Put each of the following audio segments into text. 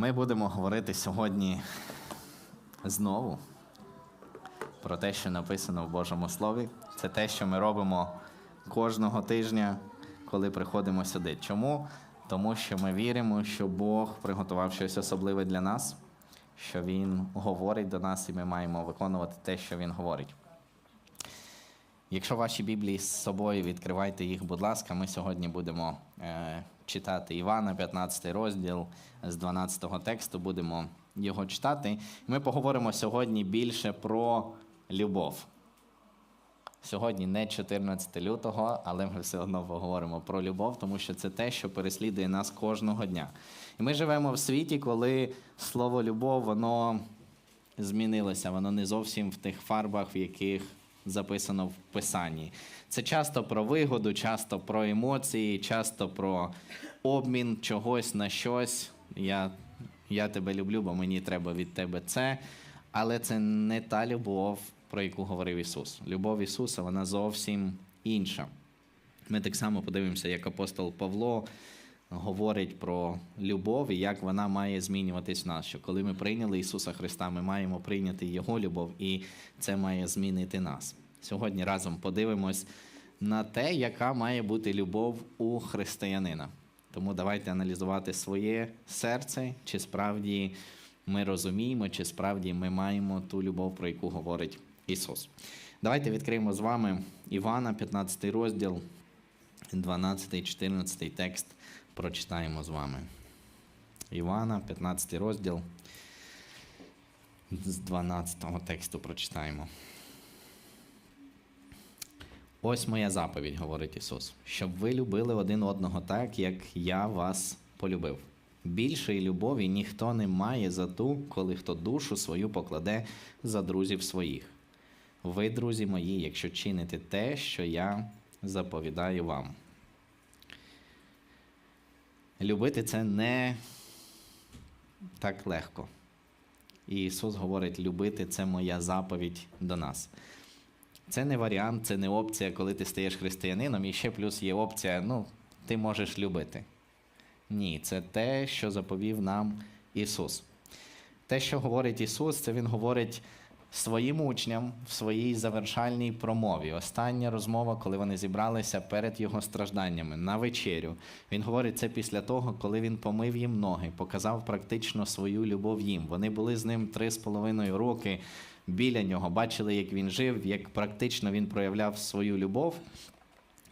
Ми будемо говорити сьогодні знову про те, що написано в Божому Слові. Це те, що ми робимо кожного тижня, коли приходимо сюди. Чому? Тому що ми віримо, що Бог приготував щось особливе для нас, що Він говорить до нас, і ми маємо виконувати те, що Він говорить. Якщо ваші Біблії з собою відкривайте їх, будь ласка, ми сьогодні будемо е, читати Івана, 15 розділ з 12 тексту, будемо його читати. Ми поговоримо сьогодні більше про любов. Сьогодні не 14 лютого, але ми все одно поговоримо про любов, тому що це те, що переслідує нас кожного дня. І ми живемо в світі, коли слово любов, воно змінилося, воно не зовсім в тих фарбах, в яких записано в Писанні. Це часто про вигоду, часто про емоції, часто про обмін чогось на щось. Я, я тебе люблю, бо мені треба від тебе це. Але це не та любов, про яку говорив Ісус. Любов Ісуса, вона зовсім інша. Ми так само подивимося, як апостол Павло говорить про любов і як вона має змінюватись в нас. Що коли ми прийняли Ісуса Христа, ми маємо прийняти Його любов, і це має змінити нас. Сьогодні разом подивимось на те, яка має бути любов у християнина. Тому давайте аналізувати своє серце, чи справді ми розуміємо, чи справді ми маємо ту любов, про яку говорить Ісус. Давайте відкриємо з вами Івана, 15 розділ, 12, 14 текст прочитаємо з вами. Івана, 15 розділ. З 12 тексту прочитаємо. Ось моя заповідь, говорить Ісус, щоб ви любили один одного так, як я вас полюбив. Більшої любові ніхто не має за ту, коли хто душу свою покладе за друзів своїх. Ви, друзі мої, якщо чините те, що я заповідаю вам. Любити це не так легко. І Ісус говорить, любити це моя заповідь до нас. Це не варіант, це не опція, коли ти стаєш християнином, і ще плюс є опція, ну, ти можеш любити. Ні, це те, що заповів нам Ісус. Те, що говорить Ісус, це Він говорить своїм учням в своїй завершальній промові. Остання розмова, коли вони зібралися перед Його стражданнями на вечерю. Він говорить це після того, коли він помив їм ноги, показав практично свою любов їм. Вони були з ним три з половиною роки біля нього, бачили, як він жив, як практично він проявляв свою любов.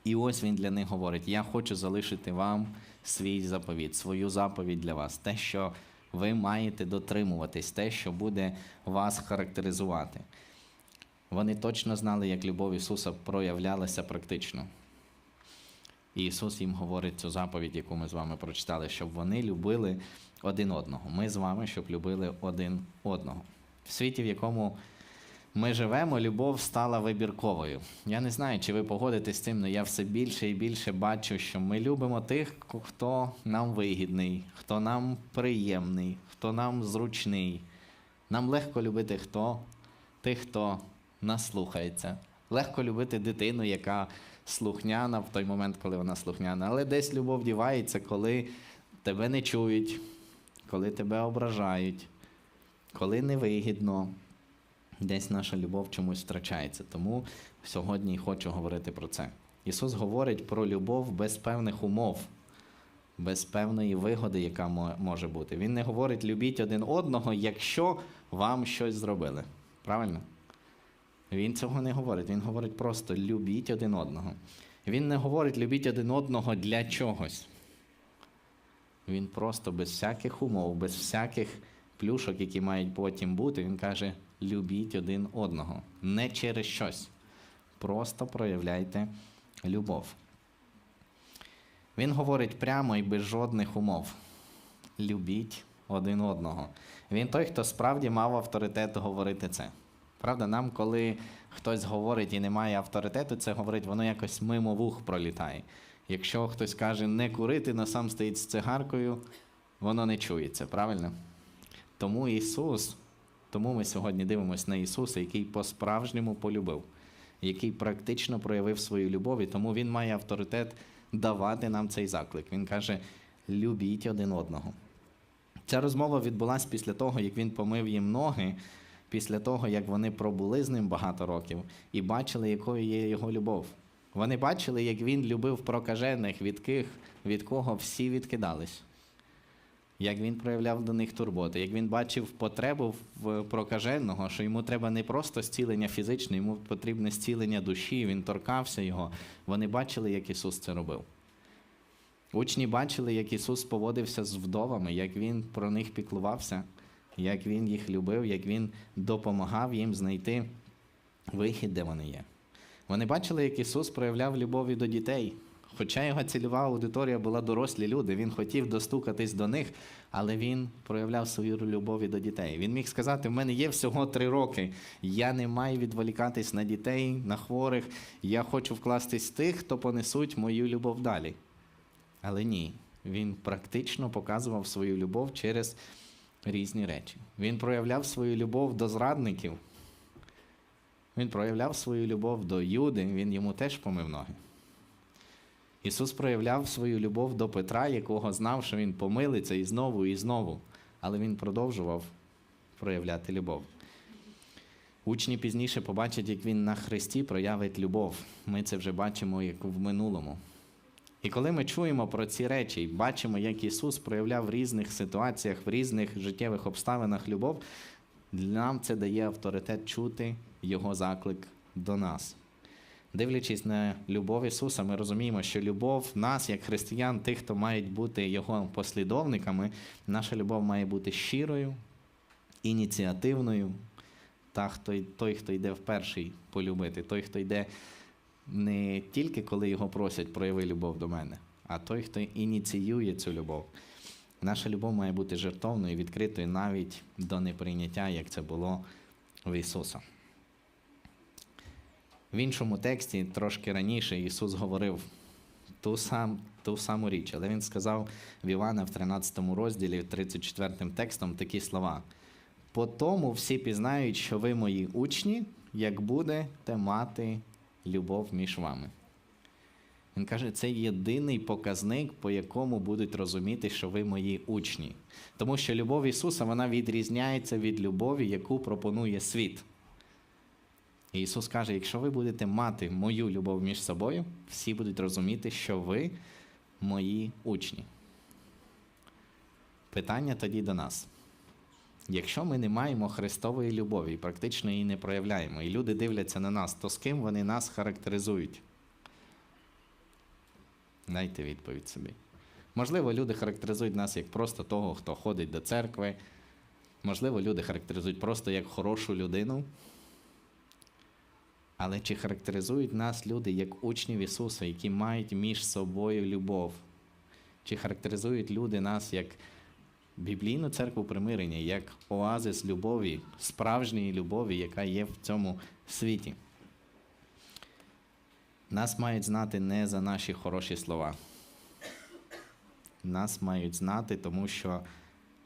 І ось він для них говорить: Я хочу залишити вам свій заповідь, свою заповідь для вас, те, що ви маєте дотримуватись, те, що буде вас характеризувати. Вони точно знали, як любов Ісуса проявлялася практично. І Ісус їм говорить цю заповідь, яку ми з вами прочитали, щоб вони любили один одного. Ми з вами, щоб любили один одного. В світі, в якому ми живемо, любов стала вибірковою. Я не знаю, чи ви погодитесь з цим, але я все більше і більше бачу, що ми любимо тих, хто нам вигідний, хто нам приємний, хто нам зручний. Нам легко любити хто? Тих, хто нас слухається. Легко любити дитину, яка слухняна в той момент, коли вона слухняна. Але десь любов дівається, коли тебе не чують, коли тебе ображають, коли невигідно десь наша любов чомусь втрачається. Тому сьогодні хочу говорити про це. Ісус говорить про любов без певних умов, без певної вигоди, яка може бути. Він не говорить любіть один одного, якщо вам щось зробили. Правильно? Він цього не говорить. Він говорить просто любіть один одного. Він не говорить любіть один одного для чогось. Він просто без всяких умов, без всяких плюшок, які мають потім бути, він каже: любіть один одного. Не через щось. Просто проявляйте любов. Він говорить прямо і без жодних умов. Любіть один одного. Він той, хто справді мав авторитет говорити це. Правда, нам, коли хтось говорить і не має авторитету, це говорить, воно якось мимо вух пролітає. Якщо хтось каже не курити, но сам стоїть з цигаркою, воно не чується, правильно? Тому Ісус, тому ми сьогодні дивимося на Ісуса, який по-справжньому полюбив, який практично проявив свою любов, і тому Він має авторитет давати нам цей заклик. Він каже: любіть один одного. Ця розмова відбулася після того, як він помив їм ноги, після того, як вони пробули з ним багато років і бачили, якою є його любов. Вони бачили, як він любив прокажених, від ких, від кого всі відкидались. Як він проявляв до них турботи, як він бачив потребу в прокаженого, що йому треба не просто зцілення фізичне, йому потрібне зцілення душі, він торкався його. Вони бачили, як Ісус це робив. Учні бачили, як Ісус поводився з вдовами, як Він про них піклувався, як Він їх любив, як Він допомагав їм знайти вихід, де вони є. Вони бачили, як Ісус проявляв любові до дітей. Хоча його цільова аудиторія була дорослі люди, він хотів достукатись до них, але він проявляв свою любов до дітей. Він міг сказати: в мене є всього три роки. Я не маю відволікатись на дітей, на хворих. Я хочу вкластись в тих, хто понесуть мою любов далі. Але ні, він практично показував свою любов через різні речі. Він проявляв свою любов до зрадників. Він проявляв свою любов до Юди, він йому теж помив ноги. Ісус проявляв свою любов до Петра, якого знав, що він помилиться і знову, і знову. Але він продовжував проявляти любов. Учні пізніше побачать, як він на Христі проявить любов. Ми це вже бачимо як в минулому. І коли ми чуємо про ці речі і бачимо, як Ісус проявляв в різних ситуаціях, в різних життєвих обставинах любов, нам це дає авторитет чути Його заклик до нас. Дивлячись на любов Ісуса, ми розуміємо, що любов нас, як християн, тих, хто мають бути Його послідовниками, наша любов має бути щирою, ініціативною. Та хто, той, хто йде в перший полюбити, той, хто йде не тільки коли його просять прояви любов до мене, а той, хто ініціює цю любов. Наша любов має бути жертовною, відкритою навіть до неприйняття, як це було в Ісуса. В іншому тексті, трошки раніше, Ісус говорив ту, сам, ту саму річ, але Він сказав в Івана в 13 розділі, 34 текстом такі слова. По тому всі пізнають, що ви мої учні, як будете мати любов між вами. Він каже, це єдиний показник, по якому будуть розуміти, що ви мої учні. Тому що любов Ісуса вона відрізняється від любові, яку пропонує світ. І Ісус каже: якщо ви будете мати мою любов між собою, всі будуть розуміти, що ви мої учні. Питання тоді до нас. Якщо ми не маємо Христової любові і практично її не проявляємо, і люди дивляться на нас, то з ким вони нас характеризують? Дайте відповідь собі. Можливо, люди характеризують нас як просто того, хто ходить до церкви. Можливо, люди характеризують просто як хорошу людину. Але чи характеризують нас люди як учнів Ісуса, які мають між собою любов? Чи характеризують люди нас як біблійну церкву примирення, як оазис любові, справжньої любові, яка є в цьому світі? Нас мають знати не за наші хороші слова. Нас мають знати, тому що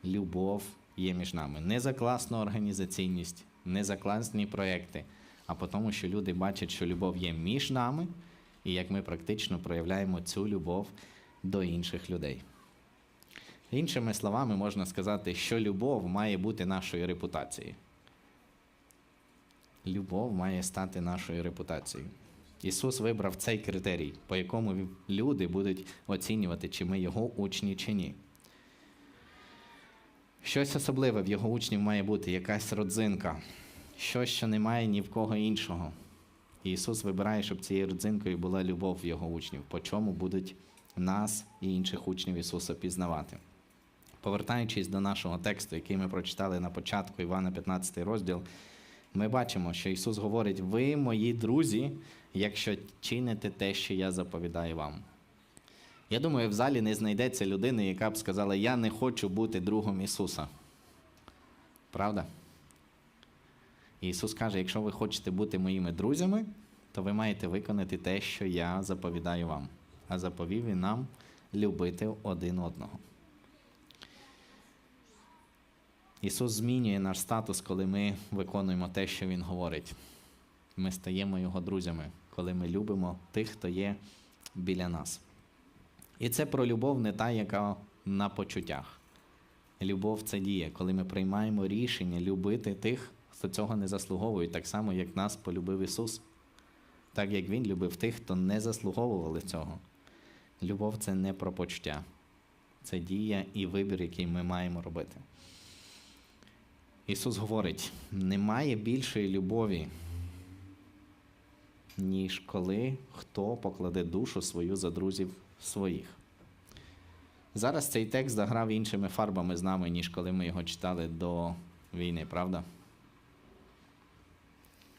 любов є між нами. Не за класну організаційність, не за класні проекти, а по тому, що люди бачать, що любов є між нами, і як ми практично проявляємо цю любов до інших людей. Іншими словами, можна сказати, що любов має бути нашою репутацією. Любов має стати нашою репутацією. Ісус вибрав цей критерій, по якому люди будуть оцінювати, чи ми його учні, чи ні. Щось особливе в його учнів має бути, якась родзинка, щось, що немає ні в кого іншого. І Ісус вибирає, щоб цією родзинкою була любов його учнів, по чому будуть нас і інших учнів Ісуса пізнавати. Повертаючись до нашого тексту, який ми прочитали на початку Івана 15 розділ, ми бачимо, що Ісус говорить: ви, мої друзі, якщо чините те, що я заповідаю вам. Я думаю, в залі не знайдеться людини, яка б сказала, я не хочу бути другом Ісуса. Правда? Ісус каже, якщо ви хочете бути моїми друзями, то ви маєте виконати те, що я заповідаю вам. А заповів Він нам любити один одного. Ісус змінює наш статус, коли ми виконуємо те, що Він говорить. Ми стаємо Його друзями, коли ми любимо тих, хто є біля нас. І це про любов не та, яка на почуттях. Любов це дія, коли ми приймаємо рішення любити тих, хто цього не заслуговує, так само, як нас полюбив Ісус. Так як Він любив тих, хто не заслуговували цього. Любов це не про почуття, це дія і вибір, який ми маємо робити. Ісус говорить: немає більшої любові, ніж коли хто покладе душу свою за друзів своїх. Зараз цей текст заграв іншими фарбами з нами, ніж коли ми його читали до війни, правда?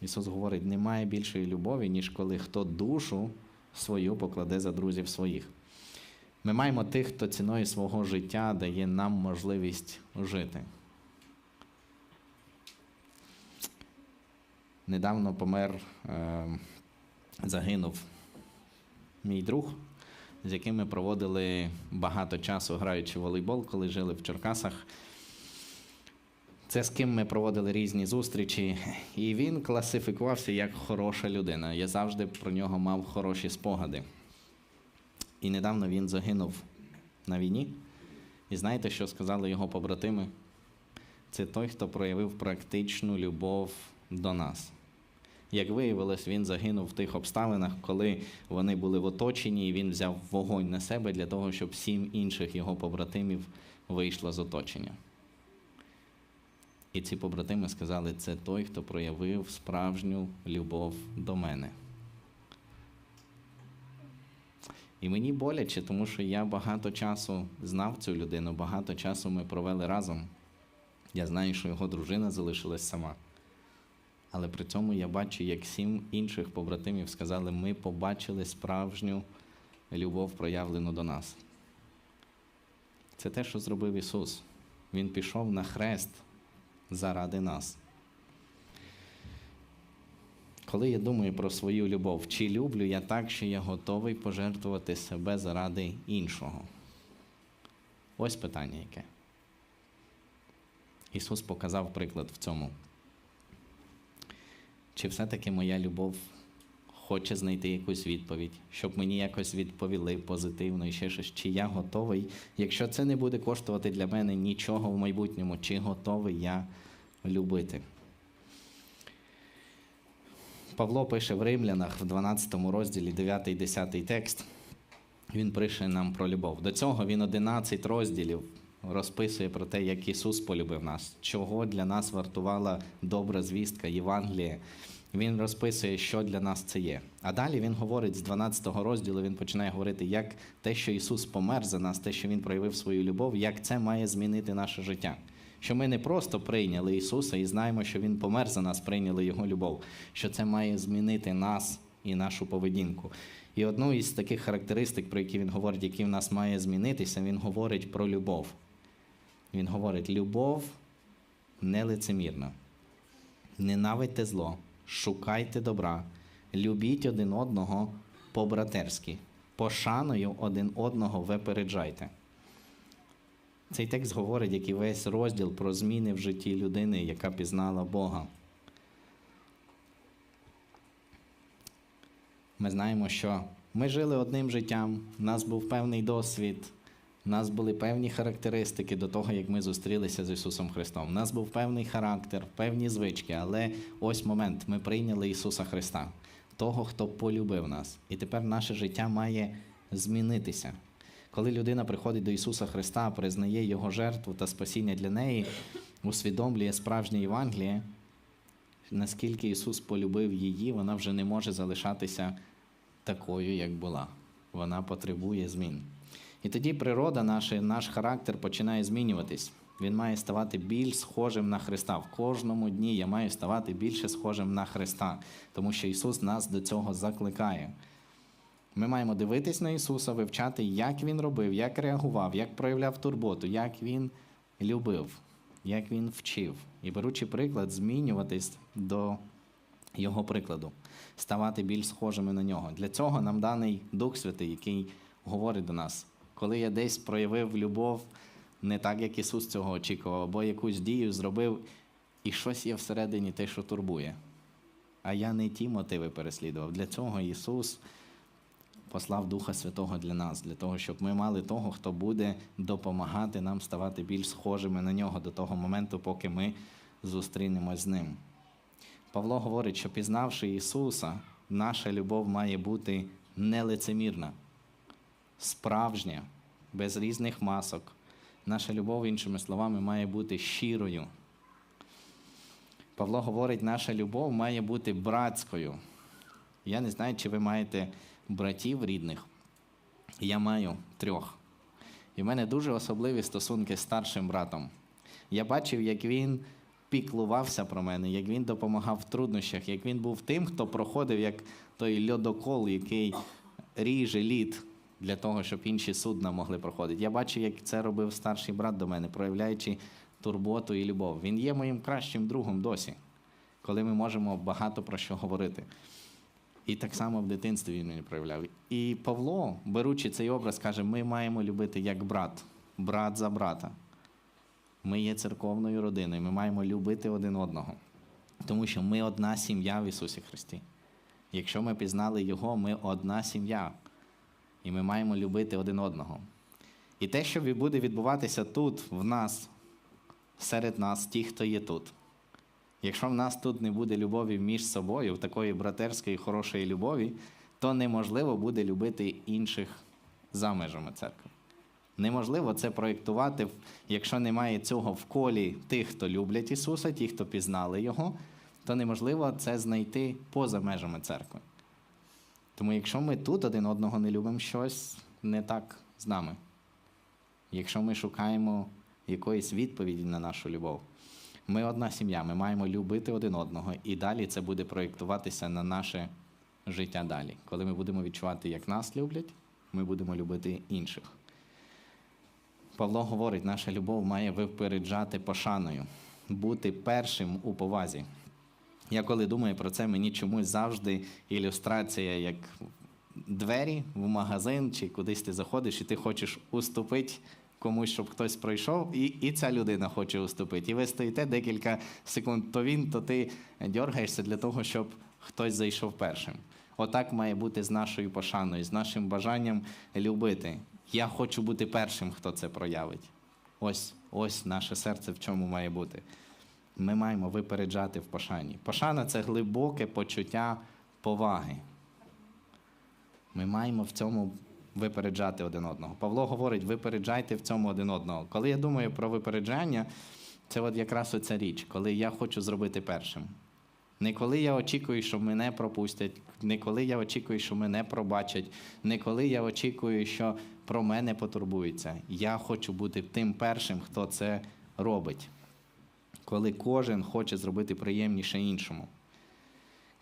Ісус говорить, немає більшої любові, ніж коли хто душу свою покладе за друзів своїх. Ми маємо тих, хто ціною свого життя дає нам можливість жити. Недавно помер, е, загинув мій друг, з яким ми проводили багато часу, граючи в волейбол, коли жили в Черкасах. Це з ким ми проводили різні зустрічі, і він класифікувався як хороша людина. Я завжди про нього мав хороші спогади. І недавно він загинув на війні. І знаєте, що сказали його побратими? Це той, хто проявив практичну любов до нас. Як виявилось, він загинув в тих обставинах, коли вони були в оточенні, і він взяв вогонь на себе для того, щоб сім інших його побратимів вийшло з оточення. І ці побратими сказали, це той, хто проявив справжню любов до мене. І мені боляче, тому що я багато часу знав цю людину, багато часу ми провели разом. Я знаю, що його дружина залишилась сама. Але при цьому я бачу, як сім інших побратимів сказали, ми побачили справжню любов, проявлену до нас. Це те, що зробив Ісус. Він пішов на хрест заради нас. Коли я думаю про свою любов, чи люблю я так, що я готовий пожертвувати себе заради іншого? Ось питання яке. Ісус показав приклад в цьому. Чи все-таки моя любов хоче знайти якусь відповідь, щоб мені якось відповіли позитивно і ще щось, чи я готовий, якщо це не буде коштувати для мене нічого в майбутньому, чи готовий я любити? Павло пише в Римлянах в 12 розділі 9 і 10 текст. Він пише нам про любов. До цього він 11 розділів розписує про те, як Ісус полюбив нас, чого для нас вартувала добра звістка Євангелія. Він розписує, що для нас це є. А далі він говорить з 12 розділу, він починає говорити, як те, що Ісус помер за нас, те, що Він проявив свою любов, як це має змінити наше життя. Що ми не просто прийняли Ісуса і знаємо, що Він помер за нас, прийняли Його любов, що це має змінити нас і нашу поведінку. І одну із таких характеристик, про які він говорить, які в нас має змінитися, він говорить про любов. Він говорить: любов нелицемірна. Ненавидьте зло, шукайте добра, любіть один одного по-братерськи, пошаною один одного випереджайте. Цей текст говорить, як і весь розділ про зміни в житті людини, яка пізнала Бога. Ми знаємо, що ми жили одним життям, у нас був певний досвід, у нас були певні характеристики до того, як ми зустрілися з Ісусом Христом. У нас був певний характер, певні звички, але ось момент, ми прийняли Ісуса Христа, того, хто полюбив нас. І тепер наше життя має змінитися. Коли людина приходить до Ісуса Христа, признає Його жертву та спасіння для неї, усвідомлює справжнє Євангеліє, наскільки Ісус полюбив її, вона вже не може залишатися такою, як була. Вона потребує змін. І тоді природа наша, наш характер починає змінюватись. Він має ставати більш схожим на Христа. В кожному дні я маю ставати більше схожим на Христа, тому що Ісус нас до цього закликає. Ми маємо дивитись на Ісуса, вивчати, як Він робив, як реагував, як проявляв турботу, як Він любив, як Він вчив. І беручи приклад, змінюватись до Його прикладу, ставати більш схожими на нього. Для цього нам даний Дух Святий, який говорить до нас, коли я десь проявив любов не так, як Ісус цього очікував, або якусь дію зробив, і щось є всередині те, що турбує. А я не ті мотиви переслідував. Для цього Ісус послав Духа Святого для нас, для того, щоб ми мали того, хто буде допомагати нам ставати більш схожими на нього до того моменту, поки ми зустрінемось з ним. Павло говорить, що пізнавши Ісуса, наша любов має бути нелицемірна, справжня, без різних масок. Наша любов, іншими словами, має бути щирою. Павло говорить, наша любов має бути братською. Я не знаю, чи ви маєте братів рідних. Я маю трьох. І в мене дуже особливі стосунки з старшим братом. Я бачив, як він піклувався про мене, як він допомагав в труднощах, як він був тим, хто проходив як той льодокол, який ріже лід для того, щоб інші судна могли проходити. Я бачив, як це робив старший брат до мене, проявляючи турботу і любов. Він є моїм кращим другом досі, коли ми можемо багато про що говорити. І так само в дитинстві він мені проявляв. І Павло, беручи цей образ, каже: ми маємо любити як брат, брат за брата. Ми є церковною родиною, ми маємо любити один одного, тому що ми одна сім'я в Ісусі Христі. Якщо ми пізнали Його, ми одна сім'я, і ми маємо любити один одного. І те, що буде відбуватися тут, в нас, серед нас, ті, хто є тут. Якщо в нас тут не буде любові між собою, такої братерської, хорошої любові, то неможливо буде любити інших за межами церкви. Неможливо це проєктувати, якщо немає цього в колі тих, хто люблять Ісуса, ті, хто пізнали Його, то неможливо це знайти поза межами церкви. Тому якщо ми тут один одного не любимо, щось не так з нами. Якщо ми шукаємо якоїсь відповіді на нашу любов, ми одна сім'я, ми маємо любити один одного, і далі це буде проєктуватися на наше життя далі. Коли ми будемо відчувати, як нас люблять, ми будемо любити інших. Павло говорить, наша любов має випереджати пошаною, бути першим у повазі. Я коли думаю про це, мені чомусь завжди ілюстрація, як двері в магазин чи кудись ти заходиш, і ти хочеш уступити комусь, щоб хтось пройшов, і, і ця людина хоче уступити. І ви стоїте декілька секунд, то він, то ти дергаєшся для того, щоб хтось зайшов першим. Отак має бути з нашою пошаною, з нашим бажанням любити. Я хочу бути першим, хто це проявить. Ось, ось наше серце в чому має бути. Ми маємо випереджати в пошані. Пошана це глибоке почуття поваги. Ми маємо в цьому випереджати один одного. Павло говорить, випереджайте в цьому один одного. Коли я думаю про випереджання, це от якраз оця річ, коли я хочу зробити першим. Не коли я очікую, що мене пропустять, не коли я очікую, що мене пробачать, не коли я очікую, що про мене потурбуються. Я хочу бути тим першим, хто це робить. Коли кожен хоче зробити приємніше іншому.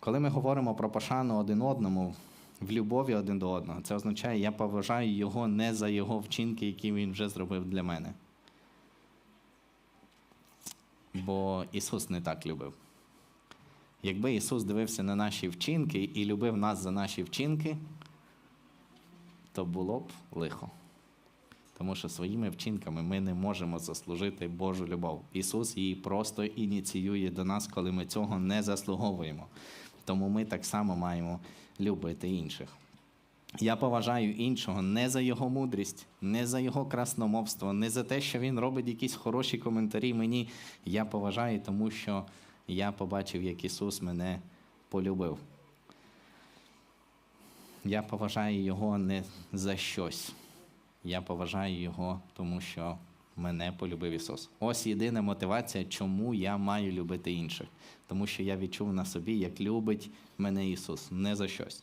Коли ми говоримо про пошану один одному, в любові один до одного, це означає, я поважаю його не за його вчинки, які він вже зробив для мене. Бо Ісус не так любив. Якби Ісус дивився на наші вчинки і любив нас за наші вчинки, то було б лихо. Тому що своїми вчинками ми не можемо заслужити Божу любов. Ісус її просто ініціює до нас, коли ми цього не заслуговуємо. Тому ми так само маємо любити інших. Я поважаю іншого не за його мудрість, не за його красномовство, не за те, що він робить якісь хороші коментарі мені. Я поважаю, тому що я побачив, як Ісус мене полюбив. Я поважаю Його не за щось. Я поважаю Його, тому що мене полюбив Ісус. Ось єдина мотивація, чому я маю любити інших. Тому що я відчув на собі, як любить мене Ісус, не за щось.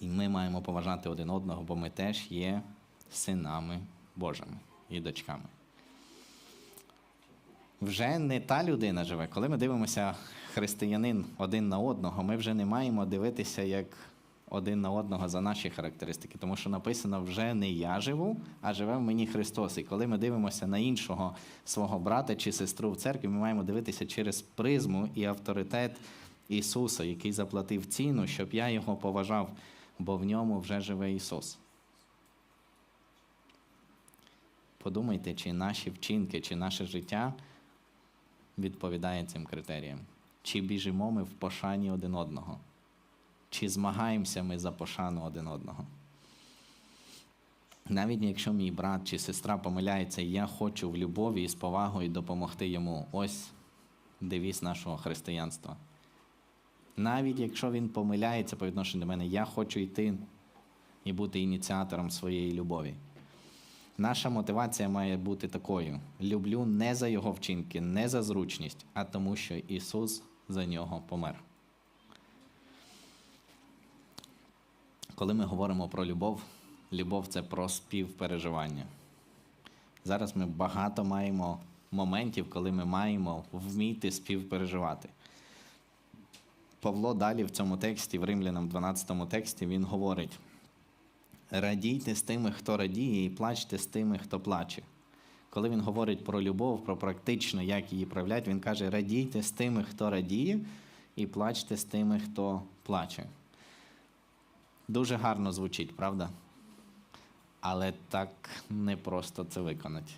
І ми маємо поважати один одного, бо ми теж є синами Божими і дочками. Вже не та людина живе. Коли ми дивимося християнин один на одного, ми вже не маємо дивитися як один на одного за наші характеристики, тому що написано вже не я живу, а живе в мені Христос. І коли ми дивимося на іншого свого брата чи сестру в церкві, ми маємо дивитися через призму і авторитет Ісуса, який заплатив ціну, щоб я його поважав, бо в ньому вже живе Ісус. Подумайте, чи наші вчинки, чи наше життя відповідає цим критеріям. Чи біжимо ми в пошані один одного? Чи змагаємося ми за пошану один одного? Навіть якщо мій брат чи сестра помиляється, я хочу в любові і з повагою допомогти йому. Ось девіз нашого християнства. Навіть якщо він помиляється по відношенню до мене, я хочу йти і бути ініціатором своєї любові. Наша мотивація має бути такою: люблю не за його вчинки, не за зручність, а тому, що Ісус за нього помер. Коли ми говоримо про любов, любов це про співпереживання. Зараз ми багато маємо моментів, коли ми маємо вміти співпереживати. Павло далі в цьому тексті, в Римлянам 12 тексті, він говорить: радійте з тими, хто радіє, і плачте з тими, хто плаче. Коли він говорить про любов, про практично, як її проявляти, він каже: радійте з тими, хто радіє, і плачте з тими, хто плаче. Дуже гарно звучить, правда? Але так не просто це виконати.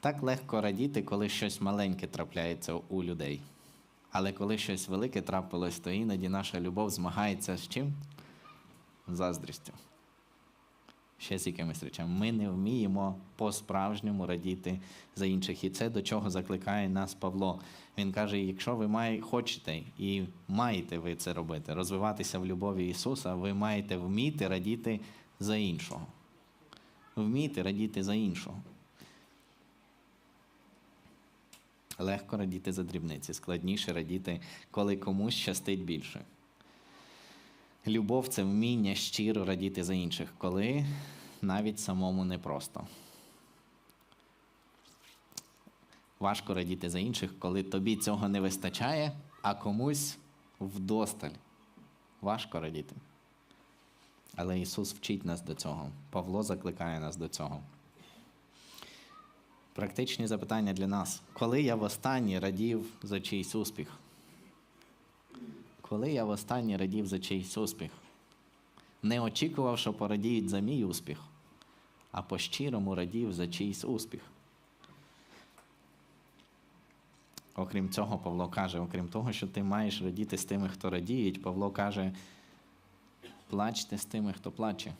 Так легко радіти, коли щось маленьке трапляється у людей. Але коли щось велике трапилось, то іноді наша любов змагається з чим? Заздрістю. Ще з якимись речами. Ми не вміємо по-справжньому радіти за інших. І це до чого закликає нас Павло. Він каже: якщо ви має, хочете і маєте ви це робити, розвиватися в любові Ісуса, ви маєте вміти радіти за іншого. Вміти радіти за іншого. Легко радіти за дрібниці, складніше радіти, коли комусь щастить більше. Любов це вміння щиро радіти за інших, коли навіть самому непросто. Важко радіти за інших, коли тобі цього не вистачає, а комусь вдосталь. Важко радіти. Але Ісус вчить нас до цього. Павло закликає нас до цього. Практичні запитання для нас. Коли я востаннє радів за чийсь успіх? Коли я востаннє радів за чийсь успіх? Не очікував, що порадіють за мій успіх, а по-щирому радів за чийсь успіх. Окрім цього, Павло каже, окрім того, що ти маєш радіти з тими, хто радіють, Павло каже, плачте з тими, хто плаче.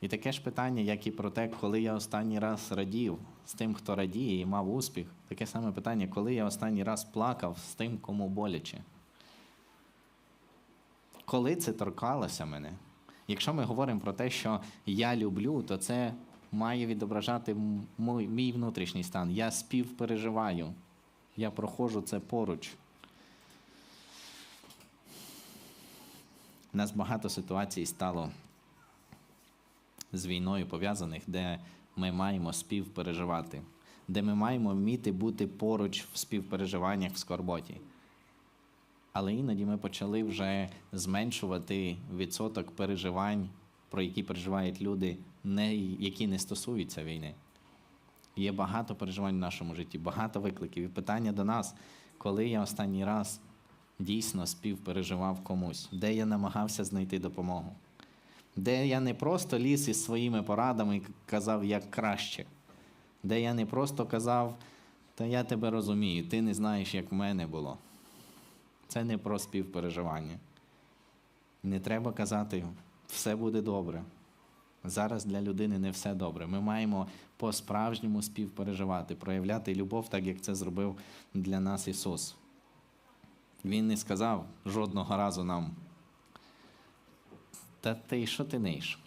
І таке ж питання, як і про те, коли я останній раз радів з тим, хто радіє і мав успіх, таке саме питання, коли я останній раз плакав з тим, кому боляче. Коли це торкалося мене? Якщо ми говоримо про те, що я люблю, то це має відображати мій, внутрішній стан. Я співпереживаю, я проходжу це поруч. У нас багато ситуацій стало з війною пов'язаних, де ми маємо співпереживати, де ми маємо вміти бути поруч в співпереживаннях в скорботі. Але іноді ми почали вже зменшувати відсоток переживань, про які переживають люди, не, які не стосуються війни. Є багато переживань в нашому житті, багато викликів. І питання до нас, коли я останній раз дійсно співпереживав комусь, де я намагався знайти допомогу де я не просто ліз із своїми порадами і казав, як краще, де я не просто казав, та я тебе розумію, ти не знаєш, як в мене було. Це не про співпереживання. Не треба казати, все буде добре. Зараз для людини не все добре. Ми маємо по-справжньому співпереживати, проявляти любов, так як це зробив для нас Ісус. Він не сказав жодного разу нам. Та ти що ти ниш?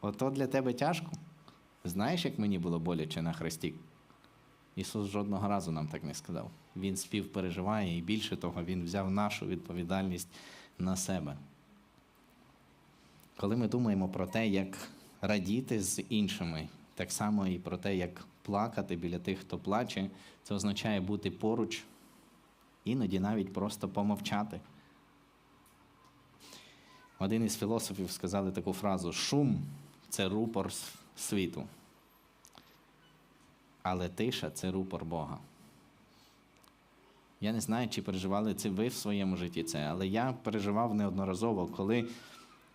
Ото для тебе тяжко? Знаєш, як мені було боляче на хресті? Ісус жодного разу нам так не сказав. Він співпереживає і більше того, Він взяв нашу відповідальність на себе. Коли ми думаємо про те, як радіти з іншими, так само і про те, як плакати біля тих, хто плаче, це означає бути поруч, іноді навіть просто помовчати. Один із філософів сказали таку фразу: шум це рупор світу. Але тиша це рупор Бога. Я не знаю, чи переживали це ви в своєму житті це, але я переживав неодноразово, коли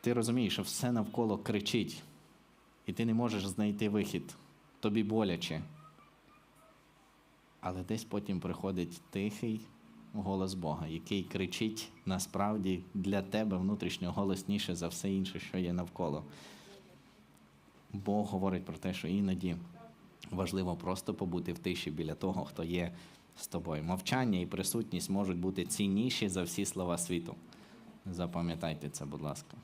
ти розумієш, що все навколо кричить, і ти не можеш знайти вихід. Тобі боляче. Але десь потім приходить тихий голос Бога, який кричить насправді для тебе внутрішньо голосніше за все інше, що є навколо. Бог говорить про те, що іноді важливо просто побути в тиші біля того, хто є з тобою. Мовчання і присутність можуть бути цінніші за всі слова світу. Запам'ятайте це, будь ласка.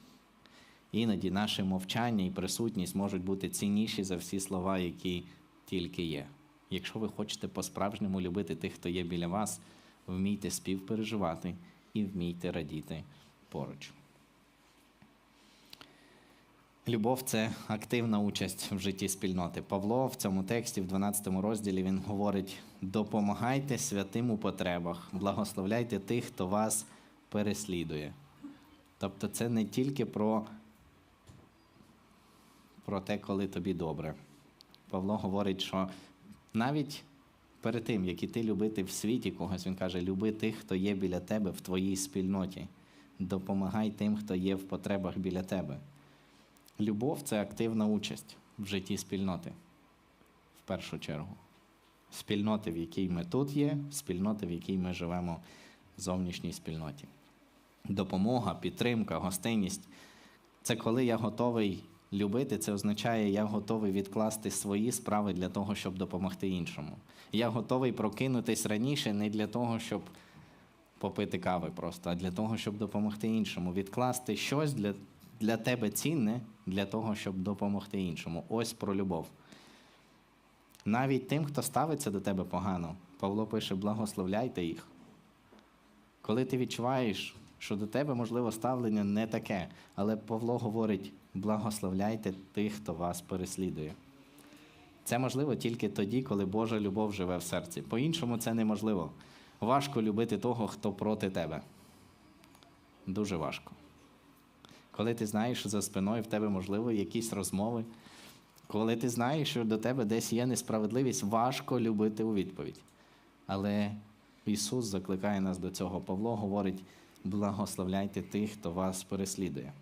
Іноді наше мовчання і присутність можуть бути цінніші за всі слова, які тільки є. Якщо ви хочете по-справжньому любити тих, хто є біля вас, вмійте співпереживати і вмійте радіти поруч. Любов це активна участь в житті спільноти. Павло в цьому тексті, в 12 розділі, він говорить: допомагайте святим у потребах, благословляйте тих, хто вас переслідує. Тобто, це не тільки про, про те, коли тобі добре. Павло говорить, що навіть перед тим, як іти любити в світі когось, він каже: люби тих, хто є біля тебе в твоїй спільноті. Допомагай тим, хто є в потребах біля тебе. Любов це активна участь в житті спільноти, в першу чергу. Спільноти, в якій ми тут є, спільноти, в якій ми живемо в зовнішній спільноті. Допомога, підтримка, гостинність це коли я готовий любити, це означає, я готовий відкласти свої справи для того, щоб допомогти іншому. Я готовий прокинутись раніше не для того, щоб попити кави просто, а для того, щоб допомогти іншому. Відкласти щось для, для тебе цінне для того, щоб допомогти іншому. Ось про любов. Навіть тим, хто ставиться до тебе погано, Павло пише: благословляйте їх. Коли ти відчуваєш, що до тебе, можливо, ставлення не таке, але Павло говорить: благословляйте тих, хто вас переслідує. Це можливо тільки тоді, коли Божа любов живе в серці. По-іншому це неможливо. Важко любити того, хто проти тебе. Дуже важко. Коли ти знаєш, що за спиною в тебе можливо якісь розмови, коли ти знаєш, що до тебе десь є несправедливість, важко любити у відповідь. Але Ісус закликає нас до цього. Павло говорить: благословляйте тих, хто вас переслідує.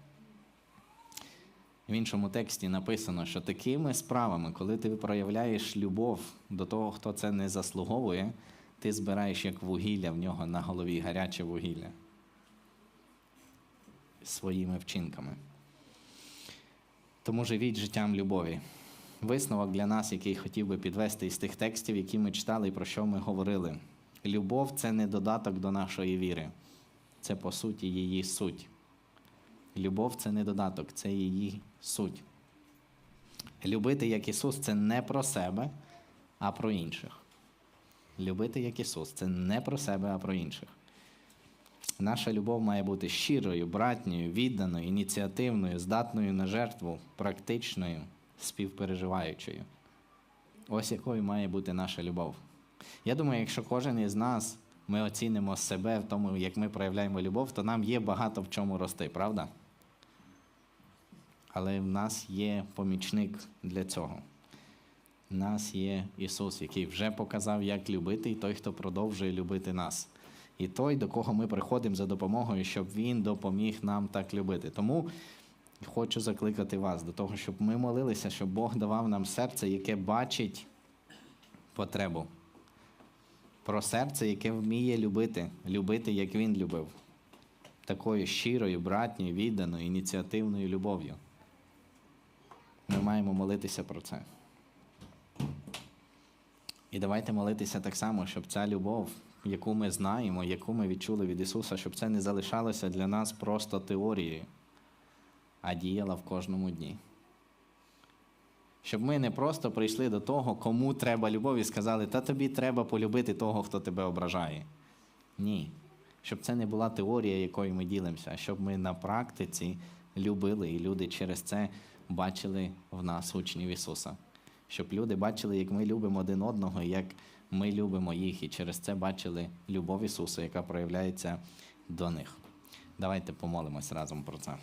В іншому тексті написано, що такими справами, коли ти проявляєш любов до того, хто це не заслуговує, ти збираєш як вугілля в нього на голові, гаряче вугілля своїми вчинками. Тому живіть життям любові. Висновок для нас, який хотів би підвести із тих текстів, які ми читали і про що ми говорили. Любов це не додаток до нашої віри, це по суті її суть. Любов це не додаток, це її суть. Любити як Ісус це не про себе, а про інших. Любити як Ісус це не про себе, а про інших. Наша любов має бути щирою, братньою, відданою, ініціативною, здатною на жертву, практичною, співпереживаючою. Ось якою має бути наша любов. Я думаю, якщо кожен із нас ми оцінимо себе в тому, як ми проявляємо любов, то нам є багато в чому рости, правда? Але в нас є помічник для цього. У нас є Ісус, який вже показав, як любити, і той, хто продовжує любити нас. І той, до кого ми приходимо за допомогою, щоб Він допоміг нам так любити. Тому хочу закликати вас до того, щоб ми молилися, щоб Бог давав нам серце, яке бачить потребу. Про серце, яке вміє любити, любити, як він любив, такою щирою, братньою, відданою, ініціативною любов'ю. Ми маємо молитися про це. І давайте молитися так само, щоб ця любов, яку ми знаємо, яку ми відчули від Ісуса, щоб це не залишалося для нас просто теорією, а діяла в кожному дні. Щоб ми не просто прийшли до того, кому треба любов, і сказали, та тобі треба полюбити того, хто тебе ображає. Ні. Щоб це не була теорія, якою ми ділимося, а щоб ми на практиці любили, і люди через це бачили в нас учнів Ісуса. Щоб люди бачили, як ми любимо один одного, як ми любимо їх, і через це бачили любов Ісуса, яка проявляється до них. Давайте помолимось разом про це.